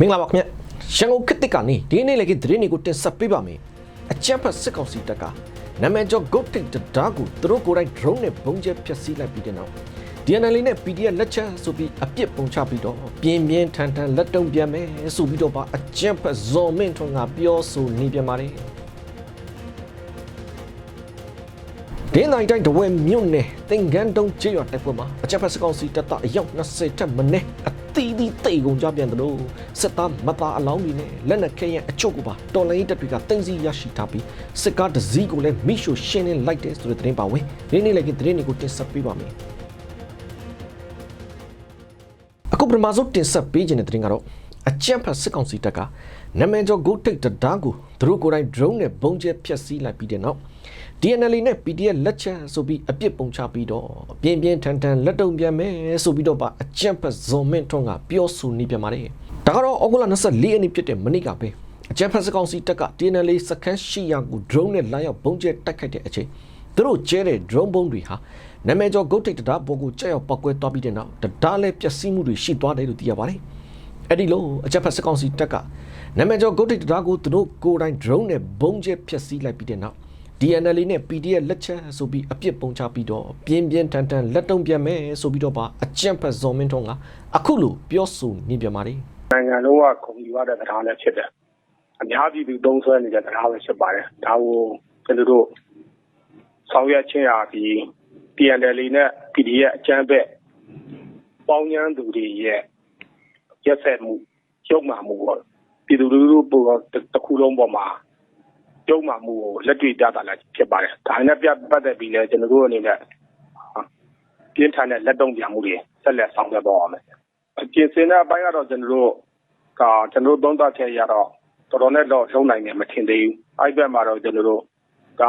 မင်္ဂလာပါခင်ဗျရန်ကုန်ခေတ်တစ်ကနေဒီနေ့လည်းကသတင်းတွေကိုတင်ဆက်ပေးပါမယ်အကြမ်းဖက်စစ်ကောင်စီတပ်ကနာမည်ကျော် Goat Take တဒါကိုသူတို့ကိုယ်တိုင် drone နဲ့ပုံကျဲဖျက်ဆီးလိုက်ပြီးတဲ့နောက် DNL နဲ့ PDF လက်ချက်ဆိုပြီးအပြစ်ပုံချပြီးတော့ပြင်းပြင်းထန်ထန်လက်တုံပြန်မယ်ဆိုပြီးတော့ပါအကြမ်းဖက်ဇော်မင်းထွန်းကပြောဆိုနေပြန်ပါတယ်ဒင်းနိုင်တိုင်းတဝဲမြို့နယ်တင်ကန်းတုံးကျေးရွာတိုက်ပွဲမှာအကြမ်းဖက်စစ်ကောင်စီတပ်သားအယောက်20ထက်မနည်းအ သီးသီးတိတ်ကုန်ကြပြန်တယ်လို့စစ်သားမသားအလောင်းတွေနဲ့လက်နက်ခဲယံအချုပ်ကိုပါတော်လိုင်းတပ်တွေကတင်စီရရှိထားပြီးစစ်ကားတစ်စီးကိုလည်းမိရှို့ရှင်းလင်းလိုက်တယ်ဆိုတဲ့သတင်းပါဝင်ဒီနေ့လည်းကသတင်းတွေကိုတင်ဆက်ပေးပါမယ်အခုပထမဆုံးတင်ဆက်ပေးခြင်းတဲ့သတင်းကတော့အကြမ်းဖက်စစ်ကောင်စီတပ်ကနာမည်ကျော် Go Take တဒါကိုသူတို့ကိုယ်တိုင် drone နဲ့ပုံကျဲဖျက်ဆီးလိုက်ပြီးတဲ့နောက် DNL နဲ့ PDF လက်ချက်ဆိုပြီးအပြစ်ပုံချပြီးတော့ပြင်းပြင်းထန်ထန်လက်တုံပြန်မယ်ဆိုပြီးတော့ပါအကြမ်းဖက်ဇွန်မင်းထွန်းကပြောဆိုနေပြန်ပါတယ်ဒါကတော့ဩဂုတ်လ24ရက်နေ့ဖြစ်တဲ့မနေ့ကပဲအကြမ်းဖက်စကောင်စီတပ်က DNL စခန်းရှိရာကို drone နဲ့လာရောက်ပုံကျဲတိုက်ခိုက်တဲ့အချိန်သူတို့ကျဲတဲ့ drone ပုံတွေဟာနာမည်ကျော် Go Take တရားပေါ်ကိုကြောက်ရောက်ပောက်ကွဲသွားပြီးတဲ့နောက်တရားလဲပျက်စီးမှုတွေရှိသွားတယ်လို့သိရပါတယ်အဲ့ဒီလိုအကြမ်းဖက်စကောင်စီတပ်ကနာမည်ကျော် Go Take တရားကိုသူတို့ကိုယ်တိုင် drone နဲ့ပုံကျဲဖျက်ဆီးလိုက်ပြီးတဲ့နောက် DNL နဲ့ PDF လက်ချက်ဆိုပြီးအပြစ်ပုံချပြီးတော့ပြင်းပြင်းထန်ထန်လက်တုံပြန်မယ်ဆိုပြီးတော့ပါအကြမ်းဖက်ဇော်မင်းထွန်းကအခုလိုပြောဆိုနေပြန်ပါတယ်နိုင်ငံလုံးကခုံယူရတဲ့တရားလည်းဖြစ်တယ်။အများပြည်သူသုံးဆွဲနေတဲ့တရားပဲဖြစ်ပါတယ်။ဒါကိုကျွန်တော်တို့ဆောင်ရွက်ခြင်းဟာဒီ PNL နဲ့ PDF အကြမ်းဖက်ပေါင်းညမ်းသူတွေရဲ့ရက်ဆက်မှုရုပ်မှမှုပေါ့ပြည်သူလူထုပေါ်တစ်ခုလုံးပေါ်မှာရု ပ်မှမှုကိုလက်တွေ့ပြတာလည်းဖြစ်ပါတယ်။ဒါနဲ့ပြပတ်သက်ပြီးလည်းကျွန်တော်တို့အနေနဲ့ပြင်းထန်တဲ့လက်တုံ့ပြန်မှုတွေဆက်လက်ဆောင်ရွက်တော့အောင်မယ်။အပြင်စင်တဲ့အပိုင်းကတော့ကျွန်တော်တို့ကကျွန်တော်တို့သုံးသပ်ချက်ရတော့တော်တော်နဲ့တော့လုံးနိုင်တယ်မထင်သေးဘူးအဲ့ဘက်မှာတော့ကျွန်တော်တို့က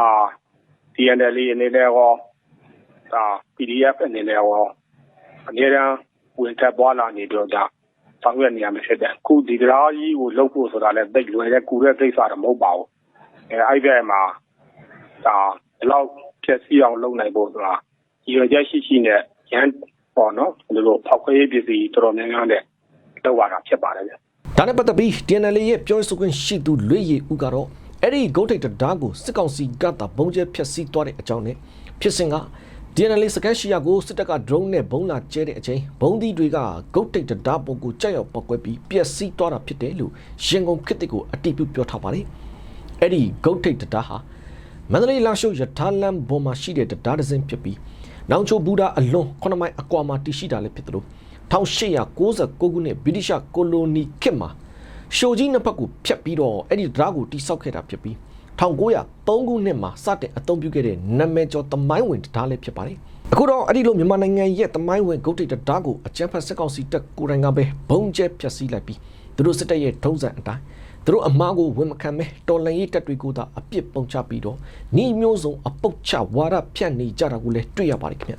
DNL အနေနဲ့ရောဒါ PDF အနေနဲ့ရောအများအားဝင်ထပ်ပွားလာနေတော့ကြဆောင်ရွက်နေရမှာဖြစ်တယ်အခုဒီတရားကြီးကိုလှုပ်ဖို့ဆိုတာလည်းသိလွယ်တဲ့ကူတဲ့သိစားတော့မဟုတ်ပါဘူး အဲအဲ့ဘက်မှာဒါဒီလောက်ဖြစ်စီအောင်လုပ်နိုင်ဖို့ဆိုတာရည်ရွယ်ချက်ရှိရှိနဲ့ရန်ပေါ့နော်ဒီလိုဖောက်ခွဲရေးပစ္စည်းတော်တော်များများနဲ့လောက်ရတာဖြစ်ပါတယ်ဗျဒါနဲ့ပတ်သက်ပြီး DNL ရဲ့ပြောဆိုခွင့်ရှိသူလွေရည်ဦးကတော့အဲ့ဒီဂုတ်ထိတ်တရားကိုစစ်ကောင်စီကတာဘုံကျဲဖျက်ဆီးသွားတဲ့အကြောင်းနဲ့ဖြစ်စဉ်က DNL စကန်ရှိယာကိုစစ်တပ်က drone နဲ့ဘုံလာကျဲတဲ့အချိန်ဘုံဒီတွေကဂုတ်ထိတ်တရားပုံကိုကြောက်ရောက်ပောက်ကွဲပြီးပျက်စီးသွားတာဖြစ်တယ်လို့ရင်ကုန်ခစ်တစ်ကိုအတိပြုပြောထားပါတယ် အဲ့ဒီဂုတ်ထိတ်တရားဟာမန္တလေးလာရှိုးရထားလမ်းပေါ်မှာရှိတဲ့တရားဒဇင်ဖြစ်ပြီးနောင်ချိုဘူဒါအလွန်9မိုင်အကွာမှာတည်ရှိတာလည်းဖြစ်တယ်လို့1896ခုနှစ်ဗြိတိရှကိုလိုနီခေတ်မှာရှိုကြီးနှစ်ဖက်ကိုဖျက်ပြီးတော့အဲ့ဒီတရားကိုတိစောက်ခဲ့တာဖြစ်ပြီး1903ခုနှစ်မှာစတင်အသုံးပြုခဲ့တဲ့နာမည်ကျော်သမိုင်းဝင်တရားလည်းဖြစ်ပါတယ်အခုတော့အဲ့ဒီလိုမြန်မာနိုင်ငံရဲ့သမိုင်းဝင်ဂုတ်တိတ်တရားကိုအကြမ်းဖက်စစ်ကောင်စီတပ်ကိုယ်တိုင်ကပဲဘုံကျဲဖျက်ဆီးလိုက်ပြီးသူတို့စစ်တပ်ရဲ့ထုံးစံအတိုင်း သူတို့အမားကိုဝန်မခံမဲတော်လန်ရေးတပ်တွေကိုသာအပြစ်ပုံချပြီးတော့ဤမျိုးစုံအပုတ်ချဝါဒဖြန့်နေကြတာကိုလည်းတွေ့ရပါတယ်ခင်ဗျ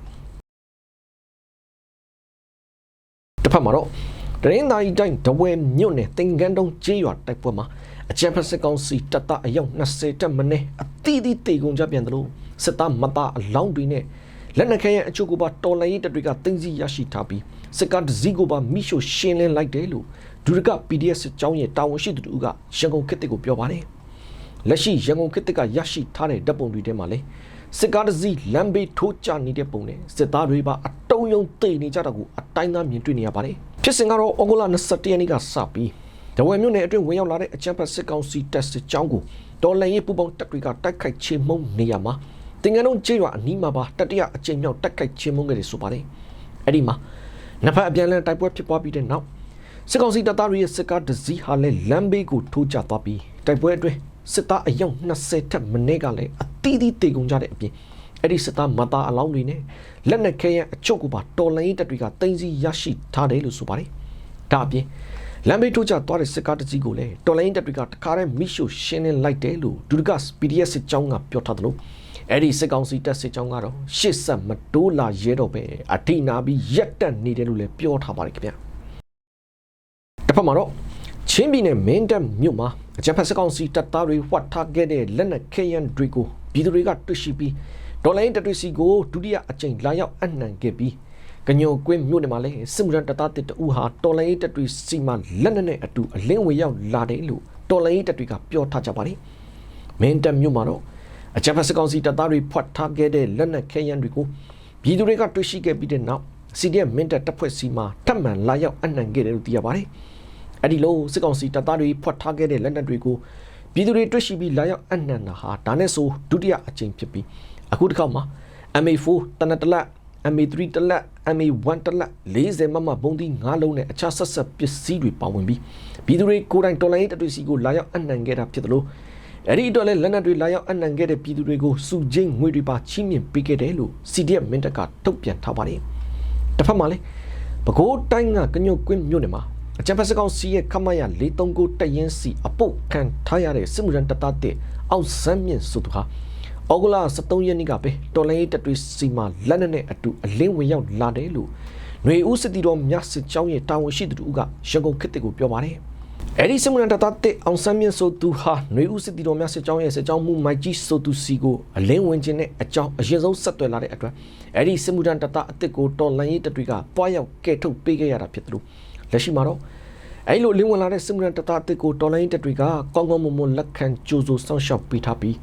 တစ်ဖက်မှာတော့တရင်သာရီတိုင်းဒဝဲမြို့နယ်တင်ကန်းတုံးကျေးရွာတိုက်ပွဲမှာအကြမ်းဖက်စစ်ကောင်စီတပ်သားအယောက်20တက်မနည်းအတိအသီးတေကုန်ကြပြန်တယ်လို့စစ်သားမသားအလောင်းတွေနဲ့ လက်နက်ခဲယံအချို့ကိုပါတော်လိုင်းရေးတပ်တွေကတင်းစီရရှိထားပြီးစစ်ကားတစ်စီးကိုပါမိရှို့ရှင်းလင်းလိုက်တယ်လို့ဒုရက PDF စစ်ကြောင်းရဲ့တာဝန်ရှိသူတို့ကရန်ကုန်ခေတ်တစ်ကိုပြောပါတယ်လက်ရှိရန်ကုန်ခေတ်တစ်ကရရှိထားတဲ့ဓာတ်ပုံတွေထဲမှာလည်းစစ်ကားတစ်စီးလမ်းဘေးထိုးကျနေတဲ့ပုံနဲ့စစ်သားတွေပါအတုံးယုံတိတ်နေကြတာကိုအတိုင်းသားမြင်တွေ့နေရပါတယ်ဖြစ်စဉ်ကတော့ဩဂုတ်လ21ရက်နေ့ကစပြီးဒဝယ်မြို့နယ်အတွင်းဝင်ရောက်လာတဲ့အကြမ်းဖက်စစ်ကောင်စီတပ်စစ်ကြောင်းကိုတော်လှန်ရေးပူးပေါင်းတပ်တွေကတိုက်ခိုက်ချေမှုန်းနေရမှာ တင်ငန်းလုံးကျေးရွာအနီးမှာပါတတိယအကြိမ်မြောက်တိုက်ခိုက်ချေမှုန်းခဲ့တယ်ဆိုပါတယ်အဲ့ဒီမှာနှစ်ဖက်အပြန်အလှန်တိုက်ပွဲဖြစ်ပွားပြီးတဲ့နောက်စစ်ကောင်စီတပ်သားတွေရဲ့စစ်ကားတစ်စီးဟာလည်းလမ်းဘေးကိုထိုးကျသွားပြီးတိုက်ပွဲအတွင်းစစ်သားအယောက်20ထက်မနည်းကလည်းအသီးသီးတေကုန်ကြတဲ့အပြင်အဲ့ဒီစစ်သားမသားအလောင်းတွေနဲ့လက်နက်ခဲယံအချုပ်ကိုပါတော်လှန်ရေးတပ်တွေကတင်စီရရှိထားတယ်လို့ဆိုပါတယ်ဒါအပြင်လမ်းဘေးထိုးကျသွားတဲ့စစ်ကားတစ်စီးကိုလည်းတော်လိုင်းတပ်တွေကတခါတည်းမိရှို့ရှင်းလင်းလိုက်တယ်လို့ဒူဒက PDF စစ်ကြောင်းကပြောထားတယ်လို့ အဲ့ဒီစစ်ကောင်စီတပ်စစ်ကြောင်းကတော့ရှစ်ဆက်မတိုးလာရဲတော့ပဲအထိနာပြီးရက်တက်နေတယ်လို့လည်းပြောထားပါတယ်ခင်ဗျာတစ်ဖက်မှာတော့ချင်းပြည်နယ်မင်းတပ်မြို့မှာအကြမ်းဖက်စစ်ကောင်စီတပ်သားတွေဝှက်ထားခဲ့တဲ့လက်နက်ခဲယံတွေကိုပြည်သူတွေကတွေ့ရှိပြီးဒေါ်လာရင်းတပ်တွေစီကိုဒုတိယအကြိမ်လာရောက်အနှံခဲ့ပြီးကညိုကွင်းမြို့နယ်မှာလည်းစစ်မှုရန်တပ်သားတစ်တဦးဟာတော်လိုင်းရေးတပ်တွေစီမံလက်နက်နဲ့အတူအလင်းဝင်ရောက်လာတယ်လို့တော်လိုင်းရေးတပ်တွေကပြောထားကြပါတယ်မင်းတပ်မြို့မှာတော့ အကြမ်းဖက်စစ်ကောင်စီတပ်သားတွေဖွက်ထားခဲ့တဲ့လက်နက်ခဲယမ်းတွေကိုပြည်သူတွေကတွေ့ရှိခဲ့ပြီးတဲ့နောက် CDM မင်းတပ်တပ်ဖွဲ့စီမှာထပ်မံလာရောက်အနှံခဲ့တယ်လို့သိရပါတယ်အဲ့ဒီလိုစစ်ကောင်စီတပ်သားတွေဖွက်ထားခဲ့တဲ့လက်နက်တွေကိုပြည်သူတွေတွေ့ရှိပြီးလာရောက်အနှံတာဟာဒါနဲ့ဆိုဒုတိယအကြိမ်ဖြစ်ပြီးအခုတစ်ခါမှာ MA4 တနက်တလက် MA3 တလက် MA1 တလက်40မမဘုံသီး9လုံးနဲ့အခြားဆက်ဆက်ပစ္စည်းတွေပါဝင်ပြီးပြည်သူတွေကိုယ်တိုင်တော်လိုင်းရေးတပ်တွေစီကိုလာရောက်အနှံခဲ့တာဖြစ်တယ်လို့ အဲ့ဒီအတွက်လည်းလက်နက်တွေလာရောက်အနှံခဲ့တဲ့ပြည်သူတွေကိုစုချင်းငွေတွေပါချီးမြှင့်ပေးခဲ့တယ်လို့ CDF မင်းတပ်ကထုတ်ပြန်ထားပါတယ်တစ်ဖက်မှာလည်းပဲခူးတိုင်းကကညုတ်ကွင်းမြို့နယ်မှာအကြံဖက်စကောင်စီရဲ့ခမရ439တက်ရင်စီအပုတ်ခံထားရတဲ့စစ်မှုရန်တပ်သားတဲ့အောက်ဆန်းမြင့်စုသူဟာဩဂုလာ73ရက်နေ့ကပဲတော်လိုင်းရေးတပ်တွေစီမှာလက်နက်နဲ့အတူအလင်းဝင်ရောက်လာတယ်လို့ຫນွေဦးစစ်တီတော်မြစစ်ကြောင်းရဲ့တာဝန်ရှိသူတို့ကရန်ကုန်ခေတ်တစ်ကိုပြောပါတယ်။ အဲဒီစစ်မှုရန်တပ်သားတဲ့အောင်ဆန်းမြင့်ဆိုသူဟာຫນွေဦးစစ်တီတော်မြစစ်ကြောင်းရဲ့စစ်ကြောင်းမှုမိုက်ကြီးဆိုသူစီကိုအလင်းဝင်ခြင်းနဲ့အကြောင်းအရင်ဆုံးဆက်သွယ်လာတဲ့အတွက်အဲဒီစစ်မှုရန်တပ်သားအစ်စ်ကိုတော်လိုင်းရေးတပ်တွေကပွားရောက်ကဲထုတ်ပေးခဲ့ရတာဖြစ်တယ်လို့လက်ရှိမှာတော့အဲ့လိုလင်းဝင်လာတဲ့စစ်မှုရန်တပ်သားအစ်စ်ကိုတော်လိုင်းတပ်တွေကကောင်းကောင်းမွန်မွန်လက်ခံကြိုးစိုးစောင့်ရှောက်ပေးထားပြီး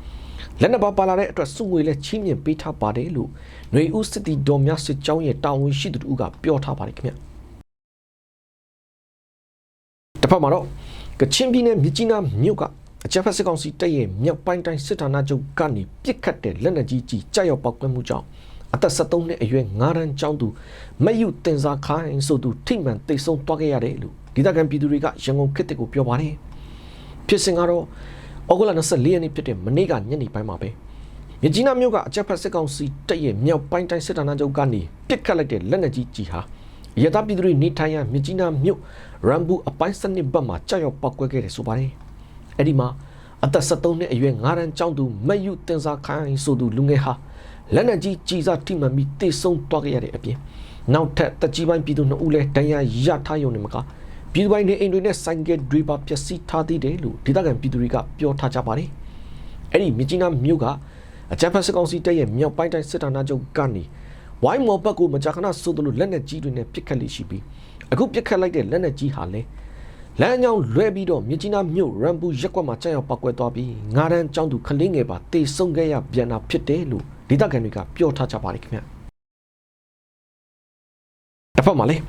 လက်နက်ပါပါလာတဲ့အတွက်စုငွေလည်းချီးမြှင့်ပေးထားပါတယ်လို့ຫນွေဦးစစ်တီတော်များစစ်ကြောင်းရဲ့တာဝန်ရှိသူတို့ကပြောထားပါတယ်ခင်ဗျ တစ်ဖက်မှာတော့ကချင်ပြည်နယ်မြစ်ကြီးနားမြို့ကအကြမ်းဖက်စစ်ကောင်စီတပ်ရဲ့မြောက်ပိုင်းတိုင်းစစ်ဌာနချုပ်ကနေပြစ်ခတ်တဲ့လက်နက်ကြီးကြီးကြောက်ရောက်ပောက်ကွဲမှုကြောင့်အသက်73နှစ်အရွယ်9တန်းကျောင်းသူမယုတင်စာခိုင်းဆိုသူထိမှန်တိတ်ဆုံးသွားခဲ့ရတယ်လို့ဒေသခံပြည်သူတွေကရန်ကုန်ခေတ်ကိုပြောပါတယ်ဖြစ်စဉ်ကတော့ဩဂုတ်လ24ရက်နေ့ဖြစ်တဲ့မနေ့ကညနေပိုင်းမှာပဲမြကြီးနားမြို့ကအကြက်ဖက်စစ်ကောင်စီတပ်ရဲ့မြောက်ပိုင်းတိုင်းစစ်ဌာနချုပ်ကနေပစ်ခတ်လိုက်တဲ့လက်နက်ကြီးကြီးဟာရတပြည်သူတွေနေထိုင်ရမြကြီးနားမြို့ ရမ်ဘူအပိုင်းစနစ်ဘက်မှာကြောက်ရောက်ပောက်ကွဲခဲ့တယ်ဆိုပါတယ်အဲ့ဒီမှာအသက်73နှစ်အရွယ်9တန်းကျောင်းသူမယုတင်စာခိုင်းဆိုသူလူငယ်ဟာလက်နက်ကြီးကြီးစားထိမှန်ပြီးတေဆုံးသွားခဲ့ရတဲ့အပြင်နောက်ထပ်တကြီးပိုင်းပြည်သူ2ဦးလည်းဒဏ်ရာရထားရုံနဲ့မကပြည်သူပိုင်းနေအိမ်တွေနဲ့ဆိုင်ကယ်တွေပါပျက်စီးထားသေးတယ်လို့ဒေသခံပြည်သူတွေကပြောထားကြပါတယ်။အဲ့ဒီမြကြီးနားမြို့ကအကြမ်းဖက်စစ်ကောင်စီတပ်ရဲ့မြောက်ပိုင်းတိုင်းစစ်ဌာနချုပ်ကနေဝိုင်းမော်ဘက်ကိုမကြာခဏဆိုသလိုလက်နက်ကြီးတွေနဲ့ပစ်ခတ်လိရှိပြီး အခုပစ်ခတ်လိုက်တဲ့လက်နက်ကြီးဟာလည်းလမ်းကြောင်းလွဲပြီးတော့မြကြီးနားမြို့ရမ်ဘူရက်ကွက်မှာကြောက်ရောက်ပောက်ကွဲသွားပြီးငါးတန်းကျောင်းသူခလင်းငယ်ပါတေဆုံးခဲ့ရပြန်တာဖြစ်တယ်လို့ဒေသခံတွေကပြောထားကြပါတယ်ခင်ဗျတစ်ဖက်မှာလည်း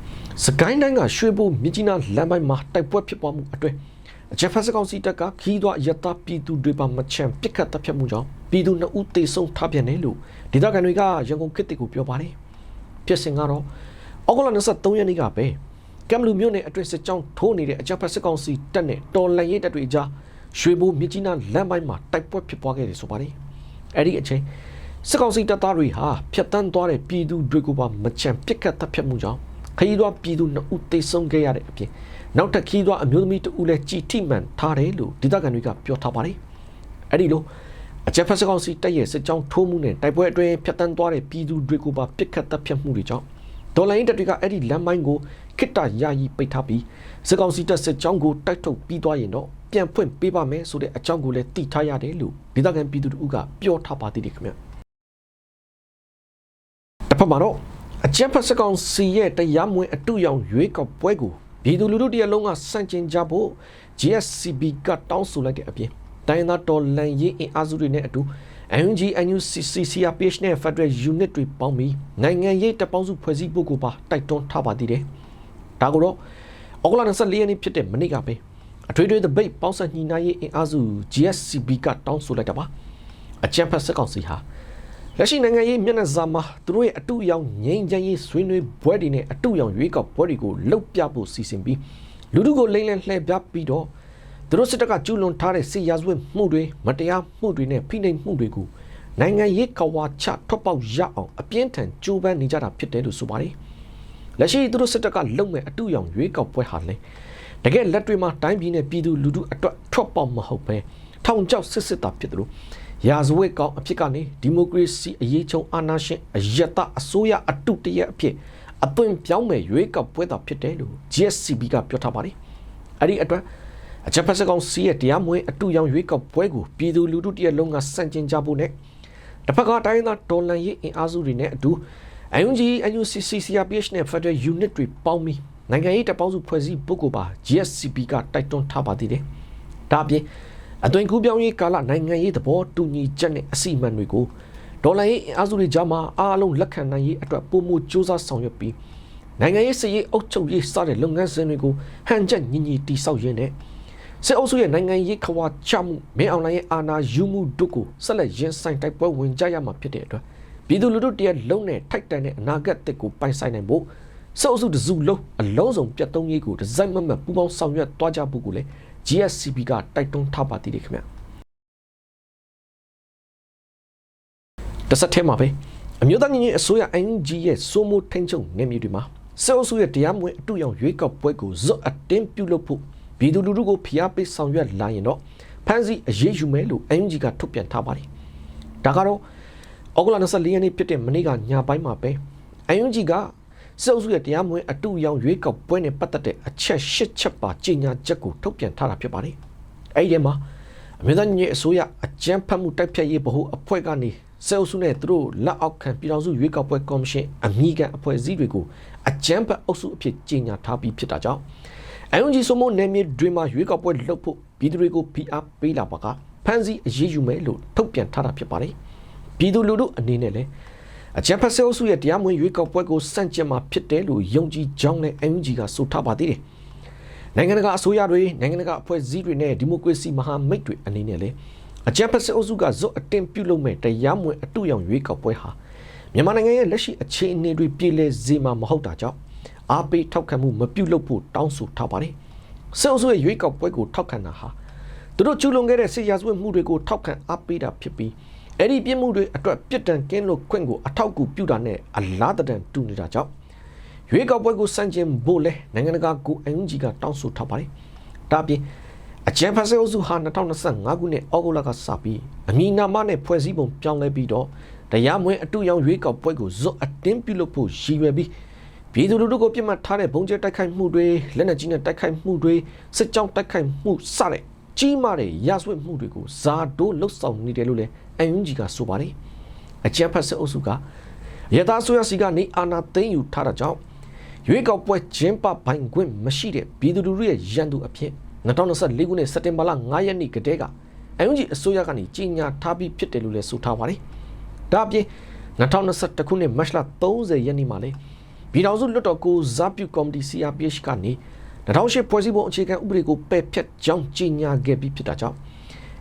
စကိုင်းတိုင်းကရွှေဘိုမြကြီးနားလမ်းပိုင်းမှာတိုက်ပွဲဖြစ်ပွားမှုအတွင်းအချက်ဖက်စကောင်စီတပ်ကခီးသွွားရတပြည်သူတွေပါမချမ်းပစ်ခတ်တပ်ဖြတ်မှုကြောင့်ပြည်သူနှစ်ဦးတေဆုံးထားပြန်တယ်လို့ဒေသခံတွေကရန်ကုန်ခေတ်ကိုပြောပါတယ်ဖြစ်စဉ်ကတော့ဩဂုတ်လ23ရက်နေ့ကပဲ ကမ်လူမြို့နယ်အတွင်းစစ်ကြောင်းထိုးနေတဲ့အချက်ဖက်စကောင်စီတပ်နဲ့တော်လန်ရေးတပ်တွေအကြားရွှေဘိုမြကြီးနားလမ်းပိုင်းမှာတိုက်ပွဲဖြစ်ပွားခဲ့တယ်ဆိုပါတယ်အဲ့ဒီအချိန်စစ်ကောင်စီတပ်သားတွေဟာဖျက်တမ်းသွားတဲ့ပြည်သူတွေကိုပါမချမ်းပစ်ခတ်တပ်ဖြတ်မှုကြောင့်ခရီးသွားပြည်သူနှစ်ဦးသေဆုံးခဲ့ရတဲ့အပြင်နောက်ထပ်ခရီးသွားအမျိုးသမီးတဦးလည်းကြည်ထိမှန်ထားတယ်လို့ဒေသခံတွေကပြောထားပါတယ်။အဲ့ဒီလိုအကြက်ဖက်စကောင်စီတပ်ရဲ့စစ်ကြောင်းထိုးမှုနဲ့တိုက်ပွဲအတွင်းဖျက်တမ်းသွားတဲ့ပြည်သူတွေကိုပါပစ်ခတ်တပ်ဖြတ်မှုတွေကြောင့် ဒေါ်လာရင်းတပ်တွေကအဲ့ဒီလမ်းပိုင်းကိုခိတ္တယာယီပိတ်ထားပြီးစစ်ကောင်စီတပ်စစ်ကြောင်းကိုတိုက်ထုတ်ပြီးသွားရင်တော့ပြန်ဖွင့်ပေးပါမယ်ဆိုတဲ့အကြောင်းကိုလည်းသိထားရတယ်လို့ဒေသခံပြည်သူတို့ကပြောထားပါသေးတယ်ခင်ဗျ။တစ်ဖက်မှာတော့အကြံဖက်စကောင်စီရဲ့တရားမဝင်အတူရောင်ရွေးကောက်ပွဲကိုပြည်သူလူထုတရက်လုံးကစန့်ကျင်ကြဖို့ GSCB ကတောင်းဆိုလိုက်တဲ့အပြင်တိုင်းသားတော်လန်ရေးအင်အားစုတွေနဲ့အတူ NUG NUCCRPH နဲ့ Federal Unit တွေပေါင်းပြီးနိုင်ငံရေးတပ်ပေါင်းစုဖွဲ့စည်းဖို့ကိုပါတိုက်တွန်းထားပါသေးတယ်။ဒါကိုတော့ဩဂုတ်လ24ရက်နေ့ဖြစ်တဲ့မနေ့ကပဲအထွေထွေတပိတ်ပေါင်းဆက်ညီနိုင်ရေးအင်အားစု GSCB ကတောင်းဆိုလိုက်တာပါ။အကြံဖက်စကောင်စီဟာလက်ရှိနိုင်ငံရေးမျက်နှာစာမှာသူတို့ရဲ့အတူရောင်ငြိမ်းချမ်းရေးဆွေးနွေးပွဲတွေနဲ့အတူရောင်ရွေးကောက်ပွဲတွေကိုလှုပ်ပြဖို့စီစဉ်ပြီးလူထုကိုလိမ့်လည်လှည့်ပြပြီးတော့ သူတို့စစ်တပ်ကကျူးလွန်ထားတဲ့စစ်ရာဇဝတ်မှုတွေမတရားမှုတွေနဲ့ဖိနှိပ်မှုတွေကိုနိုင်ငံရေးကဝါချထွက်ပေါက်ရအောင်အပြင်းထန်ကြိုးပမ်းနေကြတာဖြစ်တယ်လို့ဆိုပါတယ်။လက်ရှိသူတို့စစ်တပ်ကလုံမဲ့အတူရောင်ရွေးကောက်ပွဲဟာလည်းတကယ်လက်တွေမှာတိုင်းပြည်နဲ့ပြည်သူလူထုအတွက်ထွက်ပေါက်မဟုတ်ပဲထောင်ချောက်စစ်စစ်တာဖြစ်တယ်လို့ရာဇဝတ်ကောင်အဖြစ်ကနေဒီမိုကရေစီအရေးချုံအာဏာရှင်အယက်သားအစိုးရအတုတရက်အဖြစ်အသွင်ပြောင်းမဲ့ရွေးကောက်ပွဲတာဖြစ်တယ်လို့ GSCB ကပြောထားပါတယ်။အဲ့ဒီအတွက် အချက်ဖက်စကောင်စီရဲ့တရားမဝင်အတူရောင်ရွေးကောက်ပွဲကိုပြည်သူလူထုတရက်လုံးကစန့်ကျင်ကြဖို့နဲ့တစ်ဖက်ကတိုင်းသားဒေါ်လန်ရေးအင်အားစုတွေနဲ့အတူ IUNG NUCC CRPH နဲ့ Federal Unit တွေပေါင်းပြီးနိုင်ငံရေးတပ်ပေါင်းစုဖွဲ့စည်းပုဂ္ဂိုလ်ပါ GSCP ကတိုက်တွန်းထားပါသေးတယ်။ဒါအပြင်အသွင်ကူးပြောင်းရေးကာလနိုင်ငံရေးသဘောတူညီချက်နဲ့အစီအမံတွေကိုဒေါ်လာရေးအင်အားစုတွေကြားမှာအားလုံးလက်ခံနိုင်ရေးအတွက်ပုံမှုစ조사ဆောင်ရွက်ပြီးနိုင်ငံရေးစည်ရေးအုပ်ချုပ်ရေးစတဲ့လုပ်ငန်းစဉ်တွေကိုဟန်ချက်ညီညီတိစောက်ရင်းနဲ့ စစ်အုပ်စုရဲ့နိုင်ငံရေးခွာချမှုမင်းအောင်လှိုင်ရဲ့အာဏာယူမှုတို့ကိုဆက်လက်ရင်ဆိုင်တိုက်ပွဲဝင်ကြရမှာဖြစ်တဲ့အတွက်ပြည်သူလူထုတရက်လုံးနဲ့ထိုက်တန်တဲ့အနာဂတ်တစ်ကိုပိုင်ဆိုင်နိုင်ဖို့စစ်အုပ်စုတစုလုံးအလုံးစုံပြတ်သုံးရေးကိုဒီဇိုင်းမမတ်ပူပေါင်းဆောင်ရွက်သွားကြဖို့ကိုလည်း GSCP ကတိုက်တွန်းထားပါသေးတယ်ခင်ဗျာတစ်ဆက်ထဲမှာပဲအမျိုးသားညီညွတ်ရေးအစိုးရ NUG ရဲ့စိုးမိုးထိန်ချုပ်နေမြေတွေမှာစစ်အုပ်စုရဲ့တရားမဝင်အတူရောင်ရွေးကောက်ပွဲကိုဇွတ်အတင်းပြုလုပ်ဖို့ ပြည်သူလူထုကိုဖိအားပေးဆောင်ရွက်လာရင်တော့ဖမ်းဆီးအရေးယူမယ်လို့ NUG ကထုတ်ပြန်ထားပါတယ်ဒါကတော့ဩဂုတ်လ24ရက်နေ့ဖြစ်တဲ့မနေ့ကညပိုင်းမှာပဲ NUG ကစစ်အုပ်စုရဲ့တရားမဝင်အတူရောင်ရွေးကောက်ပွဲနဲ့ပတ်သက်တဲ့အချက်၈ချက်ပါကြေညာချက်ကိုထုတ်ပြန်ထားတာဖြစ်ပါတယ်အဲ့ဒီထဲမှာအမျိုးသားညီညွတ်ရေးအစိုးရအကြမ်းဖက်မှုတိုက်ဖျက်ရေးဗဟိုအဖွဲ့ကနေဆဲအုပ်စုနဲ့သူတို့လက်အောက်ခံပြည်ထောင်စုရွေးကောက်ပွဲကော်မရှင်အမိခံအဖွဲ့အစည်းတွေကိုအကြမ်းဖက်အုပ်စုအဖြစ်ကြေညာထားပြီးဖြစ်တာကြောင့် အယုံကြီးစမိုးနယ်မြေတွေမှာရွေးကောက်ပွဲလုပ်ဖို့ပြည်သူတွေကိုဖိအားပေးလာပါကဖမ်းဆီးအရေးယူမယ်လို့ထုတ်ပြန်ထားတာဖြစ်ပါတယ်ပြည်သူလူထုအနေနဲ့လည်းအကြမ်းဖက်ဆဲအုပ်စုရဲ့တရားမဝင်ရွေးကောက်ပွဲကိုစန့်ကျင်မှာဖြစ်တယ်လို့ယုံကြည်ကြောင်းနဲ့အယုံကြီးကဆိုထားပါသေးတယ်နိုင်ငံတကာအစိုးရတွေနိုင်ငံတကာအဖွဲ့အစည်းတွေနဲ့ဒီမိုကရေစီမဟာမိတ်တွေအနေနဲ့လည်းအကြမ်းဖက်စစ်အုပ်စုကဇွတ်အတင်းပြုလုပ်မဲ့တရားမဝင်အတူရောင်ရွေးကောက်ပွဲဟာမြန်မာနိုင်ငံရဲ့လက်ရှိအခြေအနေတွေပြည်လဲစေမှာမဟုတ်တာကြောင့် အားပေးထောက်ခံမှုမပြုလုပ်ဖို့တောင်းဆိုထားပါတယ်စစ်အုပ်စုရဲ့ရွေးကောက်ပွဲကိုထောက်ခံတာဟာသူတို့ကျူးလွန်ခဲ့တဲ့စစ်ရာဇဝတ်မှုတွေကိုထောက်ခံအားပေးတာဖြစ်ပြီးအဲ့ဒီပြစ်မှုတွေအတွက်ပြစ်ဒဏ်ကင်းလို့ခွင့်ကိုအထောက်အကူပြုတာနဲ့အလားတန်တူနေတာကြောင့်ရွေးကောက်ပွဲကိုစန့်ကျင်ဖို့လဲနိုင်ငံတကာကိုအန်ဂျီကတောင်းဆိုထားပါတယ်ဒါပြင်အကြံဖတ်စေအုပ်စုဟာ2025ခုနှစ်ဩဂုတ်လကစပြီးအမီနာမနဲ့ဖွဲ့စည်းပုံပြောင်းလဲပြီးတော့တရားမဝင်အတူရောင်ရွေးကောက်ပွဲကိုဇွတ်အတင်းပြုလုပ်ဖို့ရည်ရွယ်ပြီး ပြည်သူလူထုကိုပြစ်မှတ်ထားတဲ့ဘုံကျဲတိုက်ခိုက်မှုတွေလက်နက်ကြီးနဲ့တိုက်ခိုက်မှုတွေစစ်ကြောင်းတိုက်ခိုက်မှုစတဲ့ကြီးမားတဲ့ရာဇဝတ်မှုတွေကိုဇာဒိုးလှုပ်ဆောင်နေတယ်လို့လည်းအန်ယူဂျီကဆိုပါတယ်အကြံဖတ်စေအုပ်စုကရတာဆိုရစီကနေအာနာသိမ်းယူထားတာကြောင့်ရွေးကောက်ပွဲကျင်းပပိုင်ခွင့်မရှိတဲ့ပြည်သူလူထုရဲ့ရန်သူအဖြစ်2024ခုနှစ်စက်တင်ဘာလ9ရက်နေ့ကတည်းကအယုံကြီးအစိုးရကနေကြီးညာထားပြီးဖြစ်တယ်လို့လည်းဆိုထားပါတယ်။ဒါအပြင်2021ခုနှစ်မတ်လ30ရက်နေ့မှာလည်း ပြည်ထောင်စုလွှတ်တော်ကိုဇာပြုကော်မတီ CRPH ကနေ2008ဖွဲ့စည်းပုံအခြေခံဥပဒေကိုပယ်ဖျက်ကြောင်းကြီးညာခဲ့ပြီးဖြစ်တာကြောင့်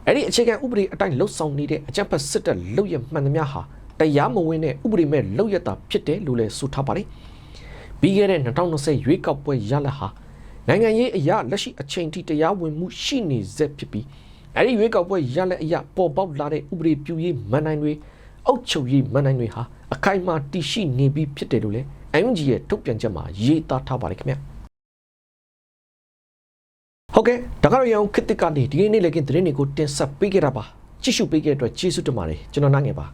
အဲ့ဒီအခြေခံဥပဒေအတိုင်းလှုပ်ဆောင်နေတဲ့အကြမ်းဖက်စစ်တပ်လုပ်ရမှန်သမျှဟာတရားမဝင်တဲ့ဥပဒေမဲ့လုပ်ရတာဖြစ်တယ်လို့လည်းဆိုထားပါတယ်။ပြီးခဲ့တဲ့2020ရွေးကောက်ပွဲရလဒ်ဟာနိုင်ငံရေးအရာလက်ရှိအချိန်ထိတရားဝင်မှုရှိနေစေဖြစ်ပြီးအဲဒီရွေးကောက်ပွဲရလက်အရာပေါ်ပေါက်လာတဲ့ဥပဒေပြုရေးမန်နိုင်တွေအုပ်ချုပ်ရေးမန်နိုင်တွေဟာအခိုင်အမာတည်ရှိနေပြီးဖြစ်တယ်လို့လည်း MG ရဲ့ထုတ်ပြန်ချက်မှာရေးသားထားပါတယ်ခင်ဗျဟုတ်ကဲ့ဒါကတော့ရအောင်ခစ်တစ်ကနေဒီနေ့နေ့လည်းကင်းသတင်းတွေကိုတင်ဆက်ပေးခဲ့တာပါကြည့်ရှုပေးခဲ့တဲ့အတွက်ကျေးဇူးတင်ပါတယ်ကျွန်တော်နိုင်ငယ်ပါ